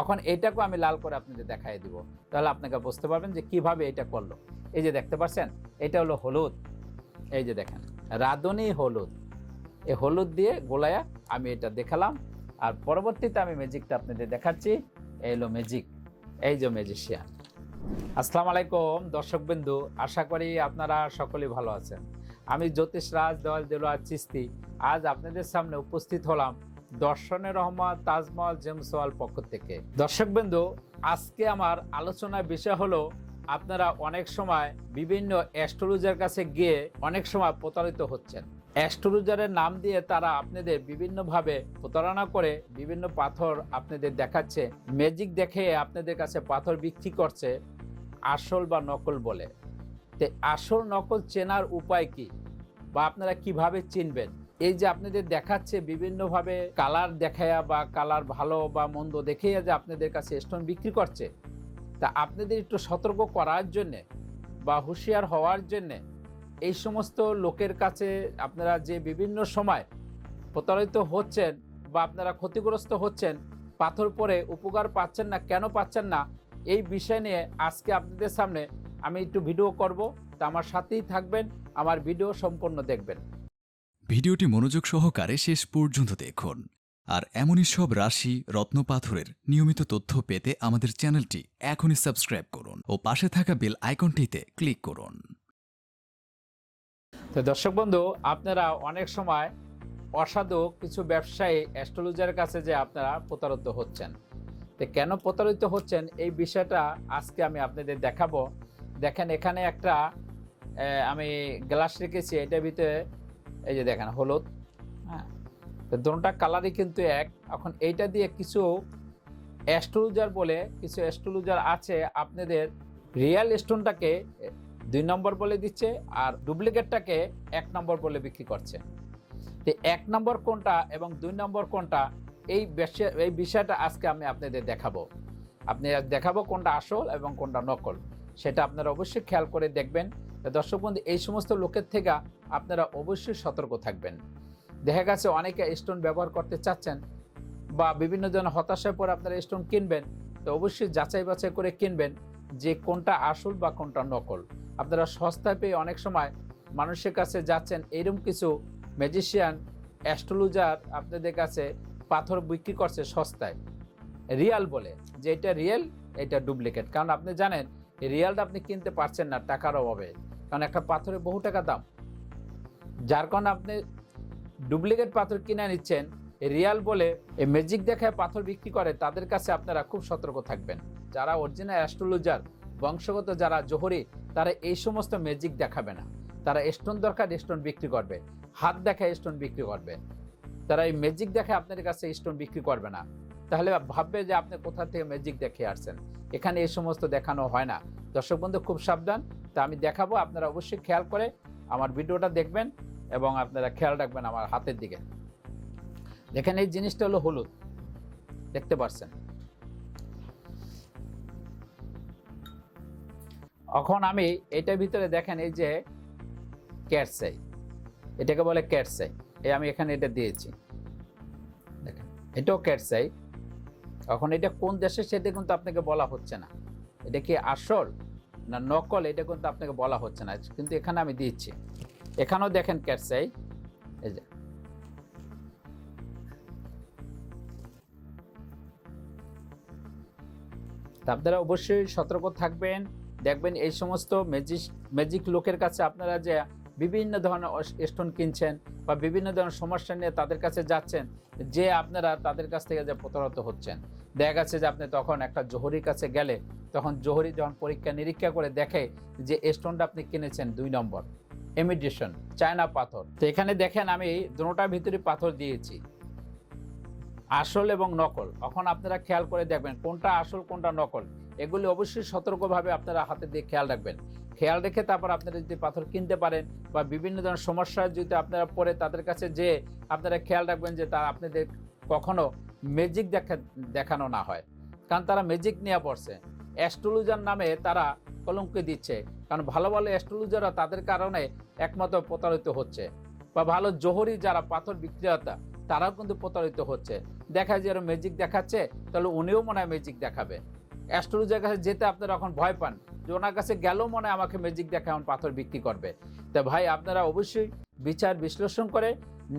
এখন এটাকেও আমি লাল করে আপনাদের দেখাই দিব। তাহলে আপনাকে বুঝতে পারবেন যে কীভাবে এটা করল। এই যে দেখতে পাচ্ছেন, এটা হলো হলুদ। এই যে দেখেন, রাঁধুনি হলুদ। এই হলুদ দিয়ে গোলায়া আমি এটা দেখালাম। আর পরবর্তীতে আমি ম্যাজিকটা আপনাদের দেখাচ্ছি। এই হলো ম্যাজিক। এই যে ম্যাজিশিয়ান। আসসালামু আলাইকুম, দর্শকবিন্দু। আশা করি আপনারা সকলেই ভালো আছেন। আমি জ্যোতিষ রাজ দেওয়াল দেলোয়ার চিস্তি। আজ আপনাদের সামনে উপস্থিত হলাম দর্শনের রহমান তাজমহল জেমসওয়াল পক্ষ থেকে। দর্শকবিন্দু, আজকে আমার আলোচনার বিষয় হলো, আপনারা অনেক সময় বিভিন্ন অ্যাস্ট্রোলজার কাছে গিয়ে অনেক সময় প্রতারিত হচ্ছেন। অ্যাস্ট্রোলজারের নাম দিয়ে তারা আপনাদের বিভিন্নভাবে প্রতারণা করে বিভিন্ন পাথর আপনাদের দেখাচ্ছে, ম্যাজিক দেখে আপনাদের কাছে পাথর বিক্রি করছে, আসল বা নকল বলে। তে আসল নকল চেনার উপায় কি? বা আপনারা কীভাবে চিনবেন? এই যে আপনাদের দেখাচ্ছে বিভিন্নভাবে কালার দেখায়া বা কালার ভালো বা মন্দ দেখাইয়া যে আপনাদের কাছে স্টোন বিক্রি করছে, তা আপনাদের একটু সতর্ক করার জন্যে বা হুঁশিয়ার হওয়ার জন্যে এই সমস্ত লোকের কাছে আপনারা যে বিভিন্ন সময় প্রতারিত হচ্ছেন বা আপনারা ক্ষতিগ্রস্ত হচ্ছেন, পাথর পরে উপকার পাচ্ছেন না, কেন পাচ্ছেন না, এই বিষয় নিয়ে আজকে আপনাদের সামনে আমি একটু ভিডিও করব। তা আমার সাথেই থাকবেন, আমার ভিডিও সম্পূর্ণ দেখবেন। ভিডিওটি মনোযোগ সহকারে শেষ পর্যন্ত দেখুন। আর এমনই সব রাশি রত্নপাথরের নিয়মিত তথ্য পেতে আমাদের চ্যানেলটি এখনই সাবস্ক্রাইব করুন ও পাশে থাকা বেল আইকনটিতে ক্লিক করুন। তো দর্শক বন্ধু, আপনারা অনেক সময় অসাধু কিছু ব্যবসায়ী অ্যাস্ট্রোলজারের কাছে যে আপনারা প্রতারিত হচ্ছেন। তো কেন প্রতারিত হচ্ছেন? এই বিষয়টা আজকে আমি আপনাদের দেখাবো। দেখেন, এখানে একটা আমি গ্লাস রেখেছি, এটার ভিতরে এই যে দেখেন, হলুদ হ্যাঁ? তো দুটা কালারই কিন্তু এক। এখন এইটা দিয়ে কিছু অ্যাস্ট্রোলজার বলে, কিছু অ্যাস্ট্রোলজার আছে, আপনাদের রিয়েল স্টোনটাকে দুই নম্বর বলে দিচ্ছে আর ডুপ্লিকেটটাকে এক নম্বর বলে বিক্রি করছে। তো এক নম্বর কোনটা এবং দুই নম্বর কোনটা, এই এই বিষয়টা আজকে আমি আপনাদের দেখাবো। আপনি দেখাবো কোনটা আসল এবং কোনটা নকল, সেটা আপনারা অবশ্যই খেয়াল করে দেখবেন। দর্শক বন্ধু, এই সমস্ত লোকের থেকে আপনারা অবশ্যই সতর্ক থাকবেন। দেখা গেছে অনেকে স্টোন ব্যবহার করতে চাচ্ছেন বা বিভিন্ন জন হতাশায় পরে আপনারা স্টোন কিনবেন, তো অবশ্যই যাচাই বাছাই করে কিনবেন যে কোনটা আসল বা কোনটা নকল। আপনারা সস্তায় পেয়ে অনেক সময় মানুষের কাছে যাচ্ছেন এরকম কিছু ম্যাজিশিয়ান অ্যাস্ট্রোলজার আপনাদের কাছে পাথর বিক্রি করছে সস্তায়। রিয়াল বলে, যে এটা রিয়েল এটা ডুপ্লিকেট কারণ আপনি জানেন রিয়ালটা আপনি কিনতে পারছেন না, টাকার অভাবে। কারণ একটা পাথরে বহু টাকা দাম। যার কারণে আপনি ডুপ্লিকেট পাথর কিনে নিচ্ছেন রিয়াল বলে, এই ম্যাজিক দেখায় পাথর বিক্রি করে, তাদের কাছে আপনারা খুব সতর্ক থাকবেন। যারা অরিজিনাল অ্যাস্ট্রোলজার বংশগত যারা জোহরি, তারা এই সমস্ত ম্যাজিক দেখাবে না। তারা স্টোন দরকার স্টোন বিক্রি করবে। হাত দেখায় স্টোন বিক্রি করবে। তারা এই ম্যাজিক দেখে আপনাদের কাছে স্টোন বিক্রি করবে না। তাহলে ভাববে যে আপনি কোথা থেকে ম্যাজিক দেখে আসছেন। এখানে এই সমস্ত দেখানো হয় না। দর্শক বন্ধু, খুব সাবধান। তা আমি দেখাবো, আপনারা অবশ্যই খেয়াল করে আমার ভিডিওটা দেখবেন এবং আপনারা খেয়াল রাখবেন আমার হাতের দিকে। দেখেন, এই জিনিসটা হলো হলুদ। দেখতে পাচ্ছেন এখন আমি এটার ভিতরে দেখেন, এই যে ক্যাটসাই এটাকে বলে ক্যাটসাই এই আমি এখানে এটা দিয়েছি। দেখেন, এটাও ক্যাটসাই এখন এটা কোন দেশে সেটা কিন্তু আপনাকে বলা হচ্ছে না। এটা কি আসল? না নকল এটা কিন্তু আপনাকে বলা হচ্ছে না। কিন্তু এখানে আমি দিচ্ছি। এখানেও দেখেন ক্যাটসাই এই যে। আপনারা অবশ্যই সতর্ক থাকবেন। দেখবেন এই সমস্ত ম্যাজিক ম্যাজিক লোকের কাছে আপনারা যে বিভিন্ন ধরনের স্টোন কিনছেন বা বিভিন্ন ধরনের সমস্যা নিয়ে তাদের কাছে যাচ্ছেন, যে আপনারা তাদের কাছ থেকে যে প্রতারিত হচ্ছেন। দেখা গেছে যে আপনি তখন একটা জোহরির কাছে গেলে তখন জোহরি যখন পরীক্ষা নিরীক্ষা করে দেখে যে স্টোনটা আপনি কিনেছেন দুই নম্বর এমিডিশন চায়না পাথর। তো এখানে দেখেন আমি দুটার ভিতরে পাথর দিয়েছি, আসল এবং নকল। এখন আপনারা খেয়াল করে দেখবেন কোনটা আসল, কোনটা নকল। এগুলি অবশ্যই সতর্কভাবে আপনারা হাতে দিয়ে খেয়াল রাখবেন। খেয়াল রেখে তারপর আপনারা যদি পাথর কিনতে পারেন বা বিভিন্ন ধরনের সমস্যা যদি আপনারা পড়ে, তাদের কাছে যে আপনারা খেয়াল রাখবেন যে তা আপনাদের কখনো ম্যাজিক দেখা, দেখানো না হয়। কারণ তারা ম্যাজিক নিয়ে পড়ছে। অ্যাস্ট্রোলজার নামে তারা কলঙ্ক দিচ্ছে। কারণ ভালো ভালো অ্যাস্ট্রোলজাররা তাদের কারণে একমাত্র প্রতারিত হচ্ছে। বা ভালো জোহরি যারা পাথর বিক্রেতা, তারাও কিন্তু প্রতারিত হচ্ছে। দেখা যায় ম্যাজিক দেখাচ্ছে, তাহলে উনিও মনে হয় ম্যাজিক দেখাবে। অ্যাস্ট্রোলজার কাছে যেতে আপনারা এখন ভয় পান। যে ওনার কাছে গেলেও মনে আমাকে ম্যাজিক দেখা এমন পাথর বিক্রি করবে। তা ভাই, আপনারা অবশ্যই বিচার বিশ্লেষণ করে,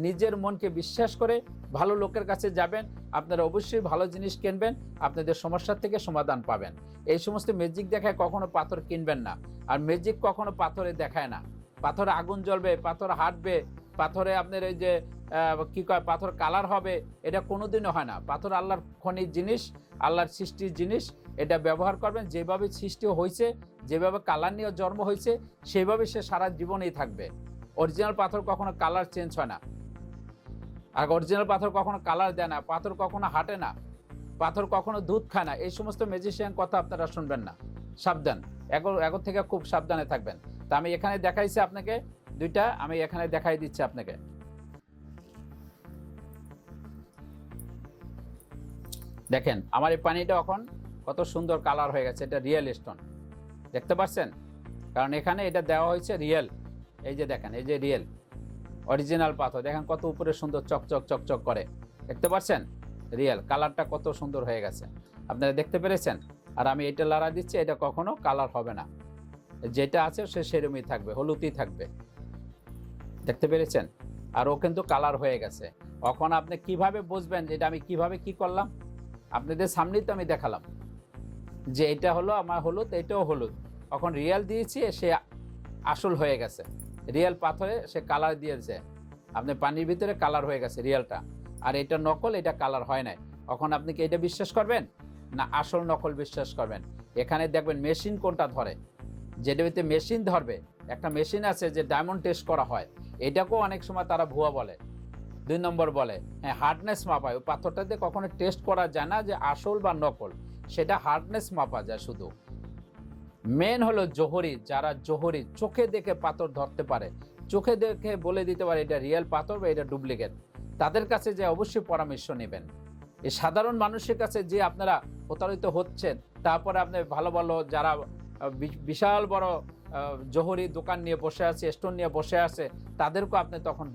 নিজের মনকে বিশ্বাস করে, ভালো লোকের কাছে যাবেন, আপনারা অবশ্যই ভালো জিনিস কিনবেন, আপনাদের সমস্যার থেকে সমাধান পাবেন। এই সমস্ত ম্যাজিক দেখায় কখনো পাথর কিনবেন না। আর ম্যাজিক কখনো পাথরে দেখায় না। পাথরে আগুন জ্বলবে, পাথর হাঁটবে, পাথরে আপনার এই যে কি কয়, পাথর কালার হবে, এটা কোনোদিনও হয় না। পাথর আল্লাহর খনির জিনিস, আল্লাহর সৃষ্টির জিনিস, এটা ব্যবহার করবেন, যেভাবে সৃষ্টি হয়েছে, যেভাবে কালার নিয়ে জন্ম হয়েছে, সেভাবে সে সারা জীবনেই থাকবে। অরিজিনাল পাথর কখনো কালার চেঞ্জ হয় না। আর অরিজিনাল পাথর কখনো কালার দেয় না, পাথর কখনো হাঁটে না, পাথর কখনো দুধ খায় না, এই সমস্ত ম্যাজিশিয়ান কথা আপনারা শুনবেন না। সাবধান, এগো এগো থেকে খুব সাবধানে থাকবেন। তা আমি এখানে দেখাইছি আপনাকে, দুইটা, আমি এখানে দেখাই দিচ্ছি আপনাকে। দেখেন, আমার এই পানিটা এখন কত সুন্দর কালার হয়ে গেছে, এটা রিয়েল স্টোন দেখতে পাচ্ছেন? কারণ এখানে এটা দেওয়া হয়েছে রিয়েল এই যে দেখেন, এই যে রিয়েল অরিজিনাল পাথর। দেখেন কত উপরে সুন্দর চকচক চকচক করে। দেখতে পাচ্ছেন? রিয়েল কালারটা কত সুন্দর হয়ে গেছে। আপনারা দেখতে পেরেছেন? আর আমি এটা লাড়া দিচ্ছি, এটা কখনো কালার হবে না। যেটা আছে সে সেরমই থাকবে, হলুদই থাকবে। দেখতে পেরেছেন? আর ও কিন্তু কালার হয়ে গেছে। এখন আপনি কীভাবে বুঝবেন যে এটা আমি কীভাবে কি করলাম? আপনাদের সামনেই তো আমি দেখালাম যে এটা হলো, আমার হলুদ এটাও হলুদ এখন রিয়াল দিয়েছি, সে আসল হয়ে গেছে। রিয়াল পাথরে সে কালার দিয়েছে। আপনি পানির ভিতরে কালার হয়ে গেছে রিয়ালটা। আর এটা নকল, এটা কালার হয় নাই। এখন আপনি কি এটা বিশ্বাস করবেন? না, আসল নকল বিশ্বাস করবেন। এখানে দেখবেন মেশিন কোনটা ধরে? যেটা ভিতরে মেশিন ধরবে। একটা মেশিন আছে যে ডায়মন্ড টেস্ট করা হয়। এটাকেও অনেক সময় তারা ভুয়া বলে। দুই নম্বর বলে হ্যাঁ হার্ডনেস মাপায়। ওই পাথরটাতে কখনো টেস্ট করা যায় না যে আসল বা নকল, সেটা হার্ডনেস মাপা যায় শুধু। মেন হলো জোহরি, যারা জোহরি, চোখে দেখে পাথর ধরতে পারে। চোখে দেখে বলে দিতে পারে এটা রিয়েল পাথর বা এটা ডুপ্লিকেট তাদের কাছে যে অবশ্যই পরামর্শ নেবেন। এই সাধারণ মানুষের কাছে যে আপনারা প্রতারিত হচ্ছেন, তারপরে আপনি ভালো ভালো যারা বিশাল বড় জোহরি দোকান নিয়ে বসে আছে স্টোন নিয়ে বসে আছে, তাদেরকেও আপনি তখন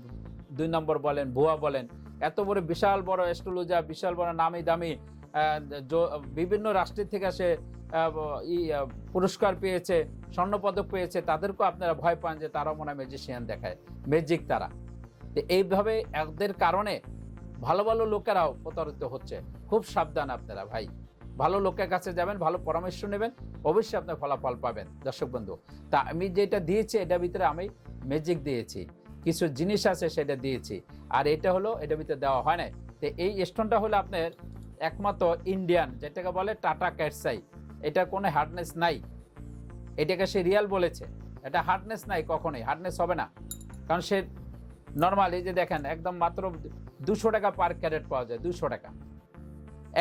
দুই নম্বর বলেন, ভুয়া বলেন, এত বড় বিশাল বড় এস্ট্রোলজা বিশাল বড় নামি দামি বিভিন্ন রাষ্ট্রের থেকে সে পুরস্কার পেয়েছে, স্বর্ণপদক পেয়েছে, তাদেরকেও আপনারা ভয় পান যে তারা মনে হয় ম্যাজিশিয়ান দেখায় ম্যাজিক তারা। তো এইভাবে এদের কারণে ভালো ভালো লোকেরাও প্রতারিত হচ্ছে। খুব সাবধান আপনারা ভাই। ভালো লোকের কাছে যাবেন, ভালো পরামর্শ নেবেন, অবশ্যই আপনার ফলাফল পাবেন। দর্শক বন্ধু, তা আমি যেটা দিয়েছি, এটার ভিতরে আমি ম্যাজিক দিয়েছি। কিছু জিনিস আছে সেটা দিয়েছি। আর এটা হলো, এটার ভিতরে দেওয়া হয় না তো এই স্টোনটা হলো আপনার একমাত্র ইন্ডিয়ান যেটাকে বলে টাটা ক্যাটসাই এটা কোনো হার্ডনেস নাই। এটাকে সে রিয়াল বলেছে। এটা হার্ডনেস নাই কখনোই। হার্ডনেস হবে না। কারণ সে নর্মাল এই যে দেখেন, একদম মাত্র দুশো টাকা পার ক্যারেট পাওয়া যায়, দুশো টাকা।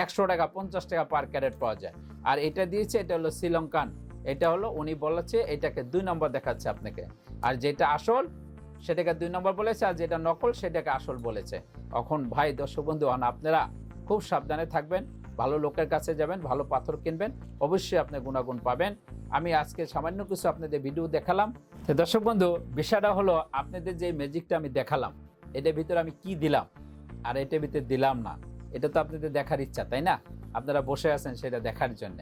একশো টাকা, পঞ্চাশ টাকা পার ক্যারেট পাওয়া যায়। আর এটা দিয়েছে, এটা হলো শ্রীলঙ্কান এটা হলো, উনি বলেছে, এটাকে দুই নম্বর দেখাচ্ছে আপনাকে। আর যেটা আসল সেটাকে দুই নম্বর বলেছে, আর যেটা নকল সেটাকে আসল বলেছে। এখন ভাই, দর্শক বন্ধু আপনারা খুব সাবধানে থাকবেন, ভালো লোকের কাছে যাবেন, ভালো পাথর কিনবেন, অবশ্যই আপনি গুণাগুণ পাবেন। আমি আজকে সামান্য কিছু আপনাদের ভিডিও দেখালাম। তো দর্শক বন্ধু, বিষয়টা হলো আপনাদের যে ম্যাজিকটা আমি দেখালাম, এটার ভিতরে আমি কি দিলাম, আর এটার ভিতরে দিলাম না, এটা তো আপনাদের দেখার ইচ্ছা, তাই না? আপনারা বসে আছেন সেটা দেখার জন্য।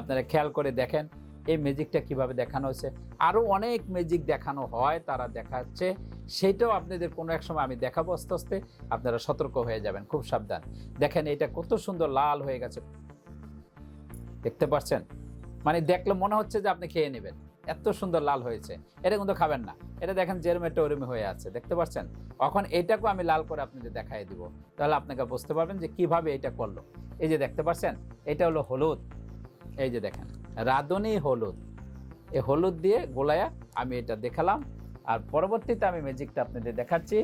আপনারা খেয়াল করে দেখেন এই ম্যাজিকটা কীভাবে দেখানো হয়েছে? আরও অনেক ম্যাজিক দেখানো হয়, তারা দেখাচ্ছে। সেটাও আপনাদের কোনো এক সময় আমি দেখাবো আস্তে আস্তে। আপনারা সতর্ক হয়ে যাবেন, খুব সাবধান। দেখেন, এটা কত সুন্দর লাল হয়ে গেছে। দেখতে পাচ্ছেন? মানে দেখলে মনে হচ্ছে যে আপনি খেয়ে নেবেন। এত সুন্দর লাল হয়েছে। এটা কিন্তু খাবেন না। এটা দেখেন জেরমেটা ওরমি হয়ে আছে। দেখতে পাচ্ছেন? এখন এটাকেও আমি লাল করে আপনাদের দেখাই দিব। তাহলে আপনাকে বুঝতে পারবেন যে কীভাবে এটা করল। এই যে দেখতে পাচ্ছেন? এটা হলো হলুদ। এই যে দেখেন। রাঁধুনি হলুদ। এই হলুদ দিয়ে গোলায়া আমি এটা দেখালাম। আর পরবর্তীতে আমি ম্যাজিকটা আপনাদের দেখাচ্ছি।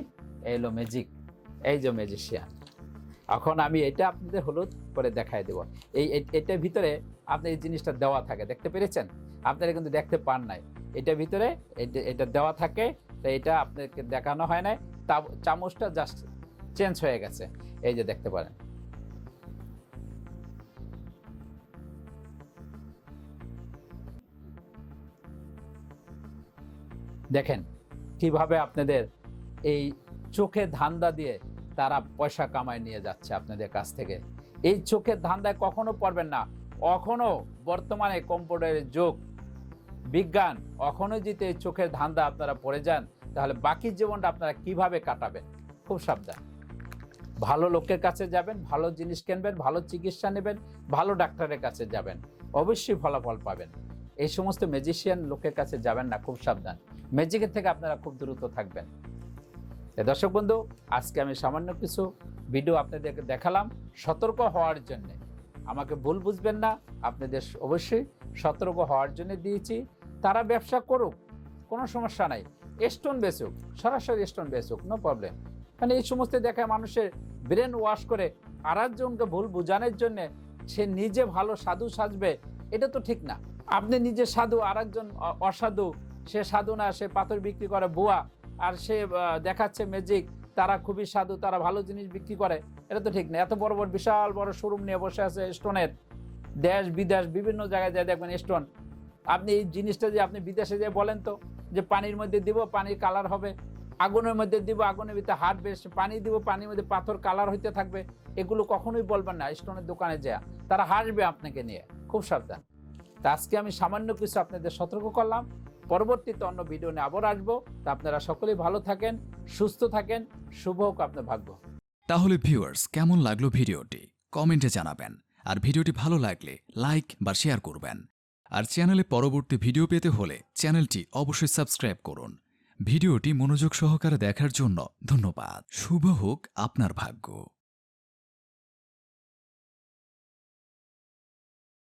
এই ম্যাজিক এই যে ম্যাজিশিয়ান এখন আমি এটা আপনাদের হলুদ করে দেখাই দেবো। এই এটার ভিতরে আপনি এই জিনিসটা দেওয়া থাকে। দেখতে পেরেছেন? আপনারা কিন্তু দেখতে পান নাই। এটার ভিতরে এটা দেওয়া থাকে। তো এটা আপনাকে দেখানো হয় নাই। চামচটা জাস্ট চেঞ্জ হয়ে গেছে। এই যে দেখতে পারেন। দেখেন কীভাবে আপনাদের এই চোখে ধান্দা দিয়ে তারা পয়সা কামায় নিয়ে যাচ্ছে আপনাদের কাছ থেকে। এই চোখের ধান্দায় কখনো পড়বেন না। কখনো বর্তমানে কম্পিউটারের যুগ, বিজ্ঞান কখনো যদি এই চোখের ধান্দা আপনারা পড়ে যান, তাহলে বাকি জীবনটা আপনারা কীভাবে কাটাবেন? খুব সাবধান। ভালো লোকের কাছে যাবেন, ভালো জিনিস কিনবেন, ভালো চিকিৎসা নেবেন, ভালো ডাক্তারের কাছে যাবেন। অবশ্যই ফলাফল পাবেন। এই সমস্ত ম্যাজিশিয়ান লোকের কাছে যাবেন না, খুব সাবধান। ম্যাজিকের থেকে আপনারা খুব দ্রুত থাকবেন। দর্শক বন্ধু, আজকে আমি সামান্য কিছু ভিডিও আপনাদেরকে দেখালাম সতর্ক হওয়ার জন্য। আমাকে ভুল বুঝবেন না, আপনাদের অবশ্যই সতর্ক হওয়ার জন্য দিয়েছি। তারা ব্যবসা করুক, কোনো সমস্যা নাই। স্টোন বেচুক, সরাসরি স্টোন বেচুক নো প্রবলেম মানে এই সমস্ত দেখায় মানুষের ব্রেন ওয়াশ করে আর একজনকে ভুল বোঝানোর জন্য সে নিজে ভালো সাধু সাজবে, এটা তো ঠিক না। আপনি নিজে সাধু আর একজন অসাধু, সে সাধু না, সে পাথর বিক্রি করে বুয়া, আর সে দেখাচ্ছে ম্যাজিক তারা খুবই সাধু, তারা ভালো জিনিস বিক্রি করে, এটা তো ঠিক না। এত বড় বড়, বিশাল বড় শোরুম নিয়ে বসে আছে স্টোনের দেশ, বিদেশ, বিভিন্ন জায়গায় যায় দেখবেন স্টোন আপনি এই জিনিসটা যে আপনি বিদেশে যে বলেন তো, যে পানির মধ্যে দিব, পানির কালার হবে, আগুনের মধ্যে দিব, আগুনের ভিতরে হাট বেশ, পানি দিব, পানির মধ্যে পাথর কালার হইতে থাকবে, এগুলো কখনোই বলবেন না স্টোনের দোকানে যা তারা হাসবে আপনাকে নিয়ে, খুব সাবধান। তা আজকে আমি সামান্য কিছু আপনাদের সতর্ক করলাম। পরবর্তীতে অন্য ভিডিও নিয়ে আবার আসব। তা আপনারা সকলেই ভালো থাকেন, সুস্থ থাকেন, শুভ হোক আপনার ভাগ্য। তাহলে ভিউয়ার্স কেমন লাগল ভিডিওটি কমেন্টে জানাবেন। আর ভিডিওটি ভালো লাগলে লাইক বা শেয়ার করবেন। আর চ্যানেলে পরবর্তী ভিডিও পেতে হলে চ্যানেলটি অবশ্যই সাবস্ক্রাইব করুন। ভিডিওটি মনোযোগ সহকারে দেখার জন্য ধন্যবাদ। শুভ হোক আপনার ভাগ্য।